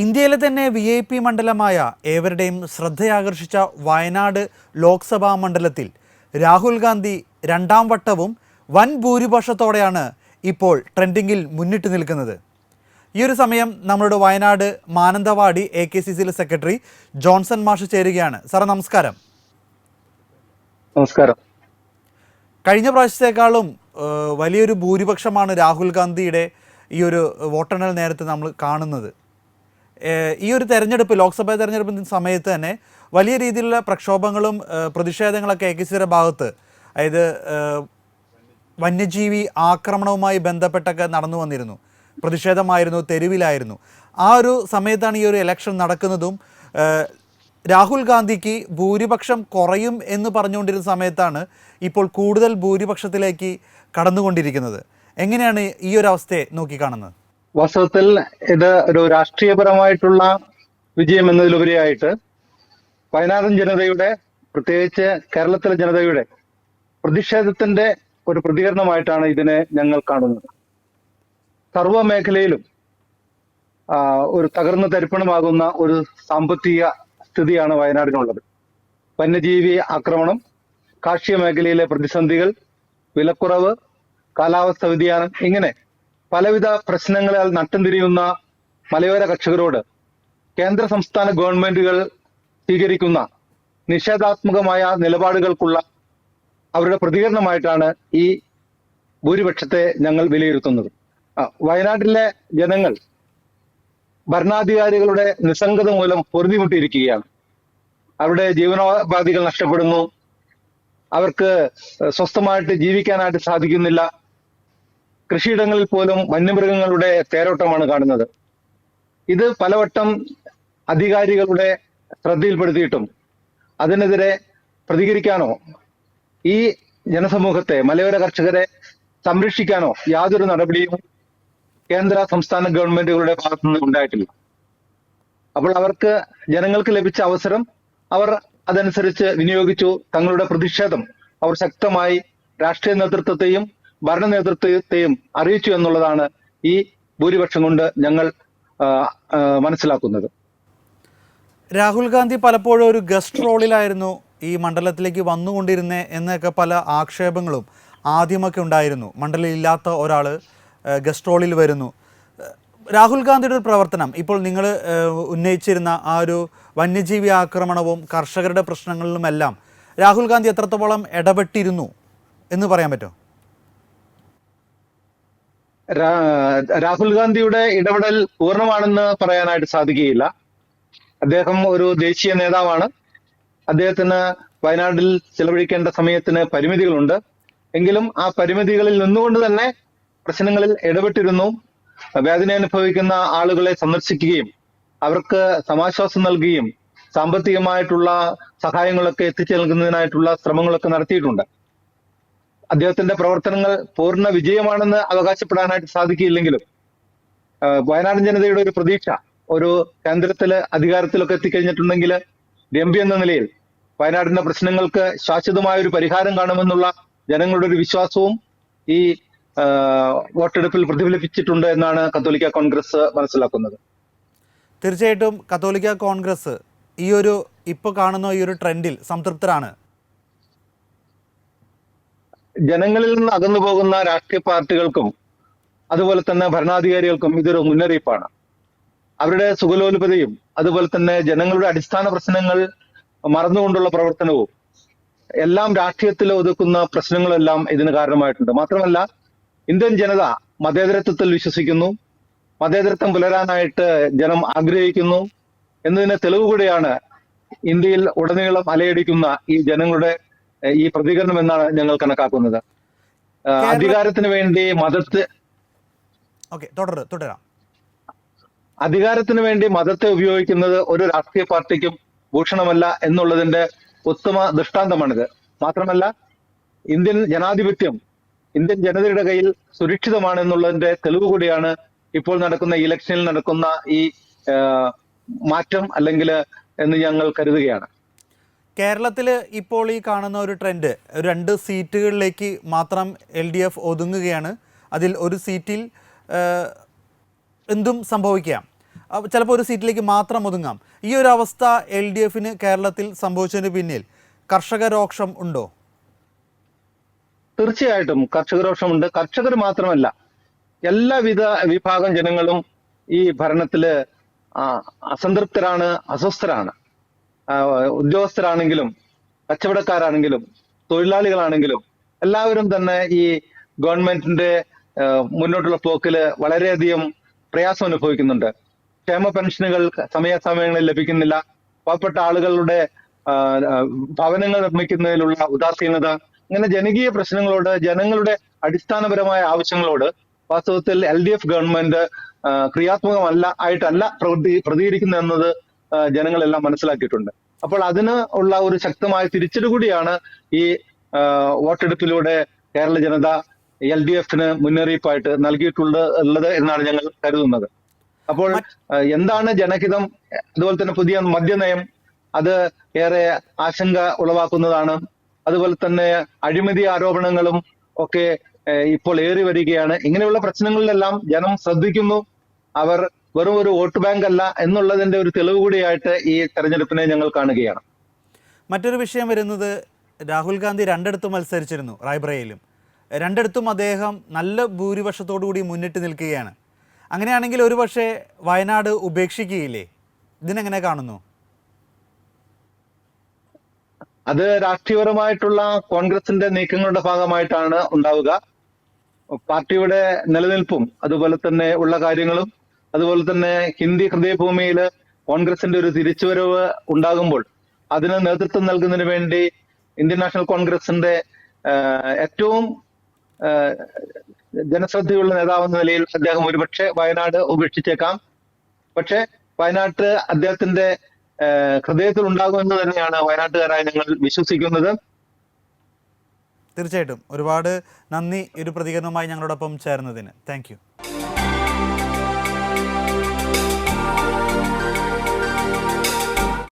ഇന്ത്യയിലെ തന്നെ V I P മണ്ഡലമായ ഏവരുടെയും ശ്രദ്ധയാകർഷിച്ച വയനാട് ലോക്സഭാ മണ്ഡലത്തിൽ രാഹുൽ ഗാന്ധി രണ്ടാം വട്ടവും വൻ ഭൂരിപക്ഷത്തോടെയാണ് ഇപ്പോൾ ട്രെൻഡിങ്ങിൽ മുന്നിട്ട് നിൽക്കുന്നത്. ഈ ഒരു സമയം നമ്മളുടെ Wayanad Mananthavady A K C സിയിലെ സെക്രട്ടറി ജോൺസൺ മാഷ് ചേരുകയാണ്. സാറേ നമസ്കാരം. നമസ്കാരം. കഴിഞ്ഞ പ്രാവശ്യത്തെക്കാളും വലിയൊരു ഭൂരിപക്ഷമാണ് രാഹുൽ ഗാന്ധിയുടെ ഈ ഒരു വോട്ടെണ്ണൽ നേരത്തെ നമ്മൾ കാണുന്നത്. ഈ ഒരു തെരഞ്ഞെടുപ്പ് ലോക്സഭാ തെരഞ്ഞെടുപ്പിന്റെ സമയത്ത് തന്നെ വലിയ രീതിയിലുള്ള പ്രക്ഷോഭങ്ങളും പ്രതിഷേധങ്ങളൊക്കെ എ കെ സിയുടെ ഭാഗത്ത് അതായത് വന്യജീവി ആക്രമണവുമായി ബന്ധപ്പെട്ടൊക്കെ നടന്നു വന്നിരുന്നു. പ്രതിഷേധമായിരുന്നു തെരുവിലായിരുന്നു. ആ ഒരു സമയത്താണ് ഈ ഒരു ഇലക്ഷൻ നടക്കുന്നതും രാഹുൽ ഗാന്ധിക്ക് ഭൂരിപക്ഷം കുറയും എന്ന് പറഞ്ഞുകൊണ്ടിരുന്ന സമയത്താണ് ഇപ്പോൾ കൂടുതൽ ഭൂരിപക്ഷത്തിലേക്ക് കടന്നുകൊണ്ടിരിക്കുന്നത്. എങ്ങനെയാണ് ഈ ഒരു അവസ്ഥയെ നോക്കിക്കാണുന്നത്? വാസ്തവത്തിൽ ഇത് ഒരു രാഷ്ട്രീയപരമായിട്ടുള്ള വിജയം എന്നതിലുപരിയായിട്ട് വയനാടൻ ജനതയുടെ പ്രത്യേകിച്ച് കേരളത്തിലെ ജനതയുടെ പ്രതിഷേധത്തിന്റെ ഒരു പ്രതികരണമായിട്ടാണ് ഇതിനെ ഞങ്ങൾ കാണുന്നത്. സർവ മേഖലയിലും ഒരു തകർന്നു തരിപ്പണമാകുന്ന ഒരു സാമ്പത്തിക സ്ഥിതിയാണ് വയനാടിനുള്ളത്. വന്യജീവി ആക്രമണം കാർഷിക മേഖലയിലെ പ്രതിസന്ധികൾ വിലക്കുറവ് കാലാവസ്ഥ വ്യതിയാനം ഇങ്ങനെ പലവിധ പ്രശ്നങ്ങളാൽ നട്ടം തിരിയുന്ന മലയോര കർഷകരോട് കേന്ദ്ര സംസ്ഥാന ഗവൺമെന്റുകൾ സ്വീകരിക്കുന്ന നിഷേധാത്മകമായ നിലപാടുകൾക്കുള്ള അവരുടെ പ്രതികരണമായിട്ടാണ് ഈ ഭൂരിപക്ഷത്തെ ഞങ്ങൾ വിലയിരുത്തുന്നത്. വയനാട്ടിലെ ജനങ്ങൾ ഭരണാധികാരികളുടെ നിസ്സംഗത മൂലം പൊറുതിമുട്ടിയിരിക്കുകയാണ്. അവരുടെ ജീവനോപാധികൾ നഷ്ടപ്പെടുന്നു. അവർക്ക് സ്വസ്ഥമായിട്ട് ജീവിക്കാനായിട്ട് സാധിക്കുന്നില്ല. കൃഷിയിടങ്ങളിൽ പോലും വന്യമൃഗങ്ങളുടെ തേരോട്ടമാണ് കാണുന്നത്. ഇത് പലവട്ടം അധികാരികളുടെ ശ്രദ്ധയിൽപ്പെടുത്തിയിട്ടും അതിനെതിരെ പ്രതികരിക്കാനോ ഈ ജനസമൂഹത്തെ മലയോര കർഷകരെ സംരക്ഷിക്കാനോ യാതൊരു നടപടിയും കേന്ദ്ര സംസ്ഥാന ഗവൺമെന്റുകളുടെ ഭാഗത്തു നിന്ന് ഉണ്ടായിട്ടില്ല. അപ്പോൾ അവർക്ക് ജനങ്ങൾക്ക് ലഭിച്ച അവസരം അവർ അതനുസരിച്ച് വിനിയോഗിച്ചു. തങ്ങളുടെ പ്രതിഷേധം അവർ ശക്തമായി രാഷ്ട്രീയ നേതൃത്വത്തെയും ഭരണ നേതൃത്വത്തെയും അറിയിച്ചു എന്നുള്ളതാണ് ഈ ഭൂരിപക്ഷം കൊണ്ട് ഞങ്ങൾ മനസ്സിലാക്കുന്നത്. രാഹുൽ ഗാന്ധി പലപ്പോഴും ഒരു ഗസ്റ്റ് റോളിലായിരുന്നു ഈ മണ്ഡലത്തിലേക്ക് വന്നുകൊണ്ടിരുന്നേ എന്നൊക്കെ പല ആക്ഷേപങ്ങളും ആദ്യമൊക്കെ ഉണ്ടായിരുന്നു. മണ്ഡലം ഇല്ലാത്ത ഒരാൾ ഗസ്റ്റ് റോളിൽ വരുന്നു. രാഹുൽ ഗാന്ധിയുടെ ഒരു പ്രവർത്തനം ഇപ്പോൾ നിങ്ങൾ ഉന്നയിച്ചിരുന്ന ആ ഒരു വന്യജീവി ആക്രമണവും കർഷകരുടെ പ്രശ്നങ്ങളിലുമെല്ലാം രാഹുൽ ഗാന്ധി എത്രത്തോളം ഇടപെട്ടിരുന്നു എന്ന് പറയാൻ പറ്റുമോ? രാഹുൽ ഗാന്ധിയുടെ ഇടപെടൽ പൂർണമാണെന്ന് പറയാനായിട്ട് സാധിക്കുകയില്ല. അദ്ദേഹം ഒരു ദേശീയ നേതാവാണ്. അദ്ദേഹത്തിന് വയനാട്ടിൽ ചെലവഴിക്കേണ്ട സമയത്തിന് പരിമിതികളുണ്ട്. എങ്കിലും ആ പരിമിതികളിൽ നിന്നുകൊണ്ട് തന്നെ പ്രശ്നങ്ങളിൽ ഇടപെട്ടിരുന്നു. വേദന അനുഭവിക്കുന്ന ആളുകളെ സന്ദർശിക്കുകയും അവർക്ക് സമാശ്വാസം നൽകുകയും സാമ്പത്തികമായിട്ടുള്ള സഹായങ്ങളൊക്കെ എത്തിച്ചു നൽകുന്നതിനായിട്ടുള്ള ശ്രമങ്ങളൊക്കെ നടത്തിയിട്ടുണ്ട്. അദ്ദേഹത്തിന്റെ പ്രവർത്തനങ്ങൾ പൂർണ വിജയമാണെന്ന് അവകാശപ്പെടാനായിട്ട് സാധിക്കില്ലെങ്കിലും വയനാട് വയനാടൻ ജനതയുടെ ഒരു പ്രതീക്ഷ ഒരു കേന്ദ്രത്തിൽ അധികാരത്തിലൊക്കെ എത്തിക്കഴിഞ്ഞിട്ടുണ്ടെങ്കിൽ എം എന്ന നിലയിൽ വയനാടിന്റെ പ്രശ്നങ്ങൾക്ക് ശാശ്വതമായ ഒരു പരിഹാരം കാണുമെന്നുള്ള ജനങ്ങളുടെ ഒരു വിശ്വാസവും ഈ വോട്ടെടുപ്പിൽ പ്രതിഫലിപ്പിച്ചിട്ടുണ്ട് എന്നാണ് കത്തോലിക്ക കോൺഗ്രസ് മനസ്സിലാക്കുന്നത്. തീർച്ചയായിട്ടും കത്തോലിക്ക കോൺഗ്രസ് ഈ ഒരു ഇപ്പോൾ കാണുന്ന ഈ ഒരു ട്രെൻഡിൽ സംതൃപ്തരാണ്. ജനങ്ങളിൽ നിന്ന് അകന്നു പോകുന്ന രാഷ്ട്രീയ പാർട്ടികൾക്കും അതുപോലെ തന്നെ ഭരണാധികാരികൾക്കും ഇതൊരു മുന്നറിയിപ്പാണ്. അവരുടെ സുഖലോലുപതയും അതുപോലെ തന്നെ ജനങ്ങളുടെ അടിസ്ഥാന പ്രശ്നങ്ങൾ മറന്നുകൊണ്ടുള്ള പ്രവർത്തനവും എല്ലാം രാഷ്ട്രീയത്തിൽ ഒതുക്കുന്ന പ്രശ്നങ്ങളെല്ലാം ഇതിന് കാരണമായിട്ടുണ്ട്. മാത്രമല്ല ഇന്ത്യൻ ജനത മതേതരത്വത്തിൽ വിശ്വസിക്കുന്നു. മതേതരത്വം പുലരാനായിട്ട് ജനം ആഗ്രഹിക്കുന്നു. എന്നതിന് തെളിവ് കൂടിയാണ് ഇന്ത്യയിൽ ഉടനീളം അലയടിക്കുന്ന ഈ ജനങ്ങളുടെ ഈ പ്രതികരണം എന്നാണ് ഞങ്ങൾ കണക്കാക്കുന്നത്. അധികാരത്തിന് വേണ്ടി മതത്തെ തുടരാം അധികാരത്തിന് വേണ്ടി മതത്തെ ഉപയോഗിക്കുന്നത് ഒരു രാഷ്ട്രീയ പാർട്ടിക്കും ഭൂഷണമല്ല എന്നുള്ളതിന്റെ ഉത്തമ ദൃഷ്ടാന്തമാണിത്. മാത്രമല്ല ഇന്ത്യൻ ജനാധിപത്യം ഇന്ത്യൻ ജനതയുടെ കയ്യിൽ സുരക്ഷിതമാണ് എന്നുള്ളതിന്റെ തെളിവ് കൂടിയാണ് ഇപ്പോൾ നടക്കുന്ന ഇലക്ഷനിൽ നടക്കുന്ന ഈ മാറ്റം അല്ലെങ്കിൽ എന്ന് ഞങ്ങൾ കരുതുകയാണ്. കേരളത്തിൽ ഇപ്പോൾ ഈ കാണുന്ന ഒരു ട്രെൻഡ് രണ്ട് സീറ്റുകളിലേക്ക് മാത്രം എൽ ഡി എഫ് ഒതുങ്ങുകയാണ്. അതിൽ ഒരു സീറ്റിൽ എന്തും സംഭവിക്കാം. ചിലപ്പോൾ ഒരു സീറ്റിലേക്ക് മാത്രം ഒതുങ്ങാം. ഈ ഒരു അവസ്ഥ എൽ ഡി എഫിന് കേരളത്തിൽ സംഭവിച്ചതിന് പിന്നിൽ കർഷകരോക്ഷം ഉണ്ടോ? തീർച്ചയായിട്ടും കർഷകരോക്ഷമുണ്ട് കർഷകർ മാത്രമല്ല എല്ലാവിധ വിഭാഗം ജനങ്ങളും ഈ ഭരണത്തിൽ അസംതൃപ്തരാണ് അസ്വസ്ഥരാണ്. ഉദ്യോഗസ്ഥരാണെങ്കിലും കച്ചവടക്കാരാണെങ്കിലും തൊഴിലാളികളാണെങ്കിലും എല്ലാവരും തന്നെ ഈ ഗവൺമെന്റിന്റെ മുന്നോട്ടുള്ള പോക്കിൽ വളരെയധികം പ്രയാസം അനുഭവിക്കുന്നുണ്ട്. ക്ഷേമ പെൻഷനുകൾ സമയാസമയങ്ങളിൽ ലഭിക്കുന്നില്ല. പാവപ്പെട്ട ആളുകളുടെ ഭവനങ്ങൾ നിർമ്മിക്കുന്നതിലുള്ള ഉദാസീനത ഇങ്ങനെ ജനകീയ പ്രശ്നങ്ങളോട് ജനങ്ങളുടെ അടിസ്ഥാനപരമായ ആവശ്യങ്ങളോട് വാസ്തവത്തിൽ എൽ ഡി എഫ് ഗവൺമെന്റ് ക്രിയാത്മകമല്ല ആയിട്ടല്ല പ്രതി പ്രതികരിക്കുന്നത് ജനങ്ങളെല്ലാം മനസ്സിലാക്കിയിട്ടുണ്ട്. അപ്പോൾ അതിന് ഉള്ള ഒരു ശക്തമായ തിരിച്ചടി കൂടിയാണ് ഈ വോട്ടെടുപ്പിലൂടെ കേരള ജനത എൽ ഡി എഫിന് മുന്നറിയിപ്പായിട്ട് നൽകിയിട്ടുള്ളത് ഉള്ളത് എന്നാണ് ഞങ്ങൾ കരുതുന്നത്. അപ്പോൾ എന്താണ് ജനഹിതം? അതുപോലെ തന്നെ പുതിയ മദ്യനയം അത് ഏറെ ആശങ്ക ഉളവാക്കുന്നതാണ്. അതുപോലെ തന്നെ അഴിമതി ആരോപണങ്ങളും ഒക്കെ ഇപ്പോൾ ഏറി വരികയാണ്. ഇങ്ങനെയുള്ള പ്രശ്നങ്ങളിലെല്ലാം ജനം ശ്രദ്ധിക്കുന്നു. അവർ വെറും ഒരു വോട്ട് ബാങ്ക് അല്ല എന്നുള്ളതിന്റെ ഒരു തെളിവ് കൂടിയായിട്ട് ഈ തെരഞ്ഞെടുപ്പിനെ ഞങ്ങൾ കാണുകയാണ്. മറ്റൊരു വിഷയം വരുന്നത് രാഹുൽ ഗാന്ധി രണ്ടിടത്തും മത്സരിച്ചിരുന്നു റായ്ബ്രയിലും രണ്ടിടത്തും അദ്ദേഹം നല്ല ഭൂരിപക്ഷത്തോടു കൂടി മുന്നിട്ട് നിൽക്കുകയാണ്. അങ്ങനെയാണെങ്കിൽ ഒരു പക്ഷേ വയനാട് ഉപേക്ഷിക്കുകയില്ലേ? ഇതിനെങ്ങനെ കാണുന്നു? അത് രാഷ്ട്രീയപരമായിട്ടുള്ള കോൺഗ്രസിന്റെ നീക്കങ്ങളുടെ ഭാഗമായിട്ടാണ് ഉണ്ടാവുക. പാർട്ടിയുടെ നിലനിൽപ്പും അതുപോലെ തന്നെ ഉള്ള കാര്യങ്ങളും അതുപോലെ തന്നെ ഹിന്ദി ഹൃദയഭൂമിയിൽ കോൺഗ്രസിന്റെ ഒരു തിരിച്ചുവരവ് ഉണ്ടാകുമ്പോൾ അതിന് നേതൃത്വം നൽകുന്നതിന് വേണ്ടി ഇന്ത്യൻ നാഷണൽ കോൺഗ്രസിന്റെ ഏറ്റവും ജനശ്രദ്ധയുള്ള നേതാവെന്ന നിലയിൽ അദ്ദേഹം ഒരുപക്ഷെ വയനാട് ഉപേക്ഷിച്ചേക്കാം. പക്ഷെ വയനാട്ട് അദ്ദേഹത്തിന്റെ ഹൃദയത്തിൽ ഉണ്ടാകുമെന്ന് തന്നെയാണ് വയനാട്ടുകാരായ ഞങ്ങൾ വിശ്വസിക്കുന്നത്. തീർച്ചയായിട്ടും. ഒരുപാട് നന്ദി. ഒരു പ്രതികരണവുമായി ഞങ്ങളോടൊപ്പം ചേർന്നതിന്. താങ്ക്